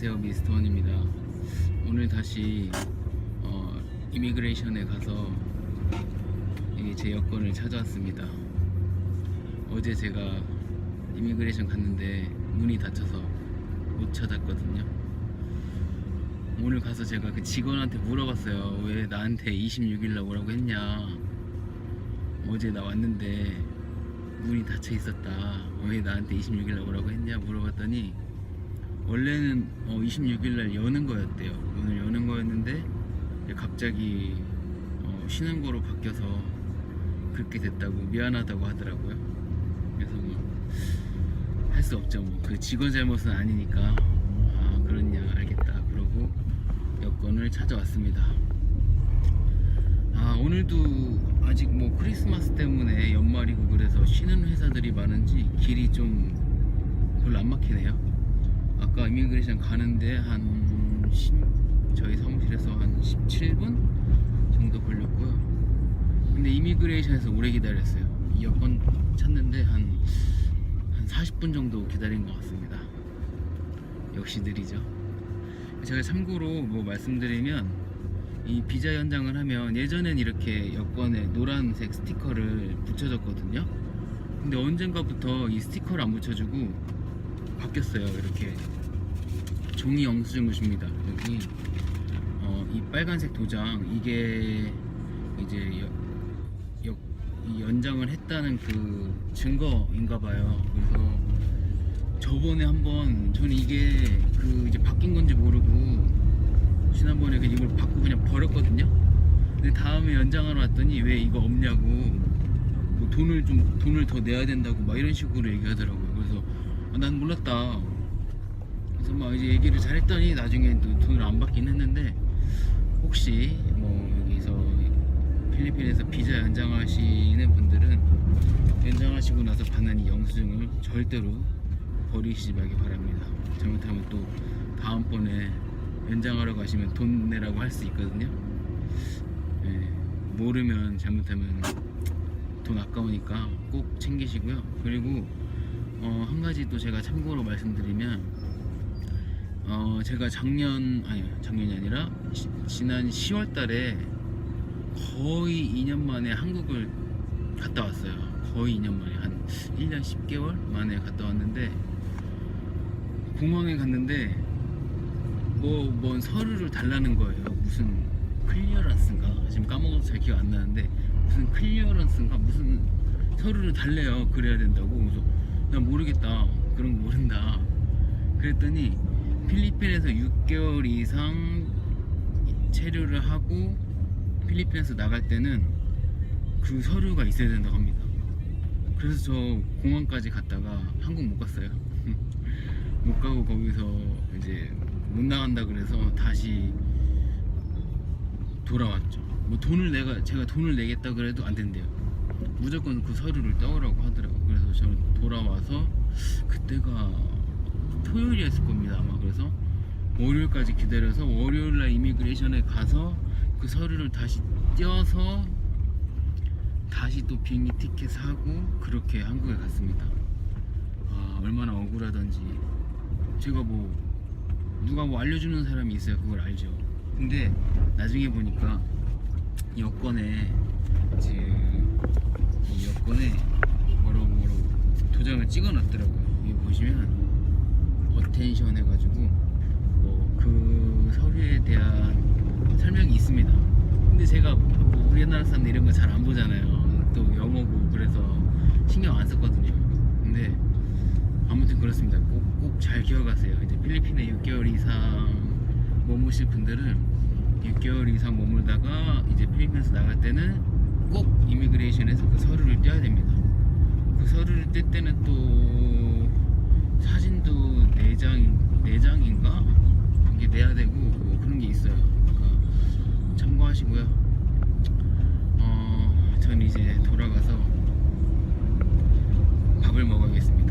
안녕하세요 미스터원입니다. 오늘 다시 어, 이미그레이션에 가서 이제 여권을 찾아왔습니다. 어제 제가 이미그레이션 갔는데 문이 닫혀서 못 찾았거든요. 오늘 가서 제가 그 직원한테 물어봤어요. 왜 나한테 26일날 오라고 했냐. 어제 나 왔는데 문이 닫혀 있었다. 왜 나한테 26일날 오라고 했냐 물어봤더니 원래는 어, 26일날 여는 거였대요. 오늘 여는 거였는데 갑자기 어, 쉬는 거로 바뀌어서 그렇게 됐다고 미안하다고 하더라고요. 그래서 뭐 할 수 없죠. 뭐 그 직원 잘못은 아니니까 아 그렇냐 알겠다. 그러고 여권을 찾아왔습니다. 아 오늘도 아직 뭐 크리스마스 때문에 연말이고 그래서 쉬는 회사들이 많은지 길이 좀 별로 안 막히네요. 아까 이미그레이션 가는데 한 10, 저희 사무실에서 한 17분 정도 걸렸고요. 근데 이미그레이션에서 오래 기다렸어요. 이 여권 찾는데 한, 한 40분 정도 기다린 것 같습니다. 역시 느리죠. 제가 참고로 뭐 말씀드리면 이 비자 연장을 하면 예전엔 이렇게 여권에 노란색 스티커를 붙여줬거든요. 근데 언젠가부터 이 스티커를 안 붙여주고 바뀌었어요. 이렇게 종이 영수증을 줍니다. 여기 어, 이 빨간색 도장 이게 이제 여, 여, 이 연장을 했다는 그 증거인가 봐요. 그래서 저번에 한번 저는 이게 그 이제 바뀐 건지 모르고 지난번에 그 이걸 받고 그냥 버렸거든요. 근데 다음에 연장하러 왔더니 왜 이거 없냐고 뭐 돈을 좀 돈을 더 내야 된다고 막 이런 식으로 얘기하더라고요. 그래서 아, 난 몰랐다. 그래서 막 이제 얘기를 잘 했더니 나중에 또 돈을 안 받긴 했는데 혹시 뭐 여기서 필리핀에서 비자 연장하시는 분들은 연장하시고 나서 받는 이 영수증을 절대로 버리시지 말기 바랍니다. 잘못하면 또 다음번에 연장하러 가시면 돈 내라고 할 수 있거든요. 예, 모르면 잘못하면 돈 아까우니까 꼭 챙기시고요. 그리고 어, 한 가지 또 제가 참고로 말씀드리면 어, 제가 작년 아니 작년이 아니라 시- 지난 10월 달에 거의 2년 만에 한국을 갔다 왔어요. 거의 2년 만에 한 1년 10개월 만에 갔다 왔는데 공항에 갔는데 뭐, 뭔 서류를 달라는 거예요. 무슨 클리어런스인가? 지금 까먹어서 잘 기억 안 나는데 무슨 클리어런스인가? 무슨 서류를 달래요. 그래야 된다고. 그래서 나 모르겠다. 그런 거 모른다. 그랬더니 필리핀에서 6개월 이상 체류를 하고 필리핀에서 나갈 때는 그 서류가 있어야 된다고 합니다. 그래서 저 공항까지 갔다가 한국 못 갔어요. 못 가고 거기서 이제 못 나간다 그래서 다시 돌아왔죠. 뭐 돈을 내가 제가 돈을 내겠다 그래도 안 된대요. 무조건 그 서류를 떠오라고 하더라고. 그래서 저는 돌아와서 그때가 토요일이었을 겁니다 아마. 그래서 월요일까지 기다려서 월요일날 이미그레이션에 가서 그 서류를 다시 떼어서 다시 또 비행기 티켓 사고 그렇게 한국에 갔습니다. 아 얼마나 억울하던지 제가 뭐 누가 뭐 알려주는 사람이 있어야 그걸 알죠. 근데 나중에 보니까 여권에 이제 이 여권에 뭐라고 뭐라고 도장을 찍어놨더라고요. 여기 보시면 어텐션 해가지고 뭐 그 서류에 대한 설명이 있습니다. 근데 제가 뭐 우리나라 사람 이런 거 잘 안 보잖아요. 또 영어고 그래서 신경 안 썼거든요. 근데 아무튼 그렇습니다. 꼭 꼭 잘 기억하세요. 이제 필리핀에 6개월 이상 머무실 분들은 6개월 이상 머물다가 이제 필리핀에서 나갈 때는 꼭 이미그레이션에서 그 서류를 떼야 됩니다. 그 서류를 뗄 때는 또 사진도 4장, 4장인가? 이게 내야 되고 뭐 그런 게 있어요. 그러니까 참고하시고요. 어, 전 이제 돌아가서 밥을 먹어야겠습니다.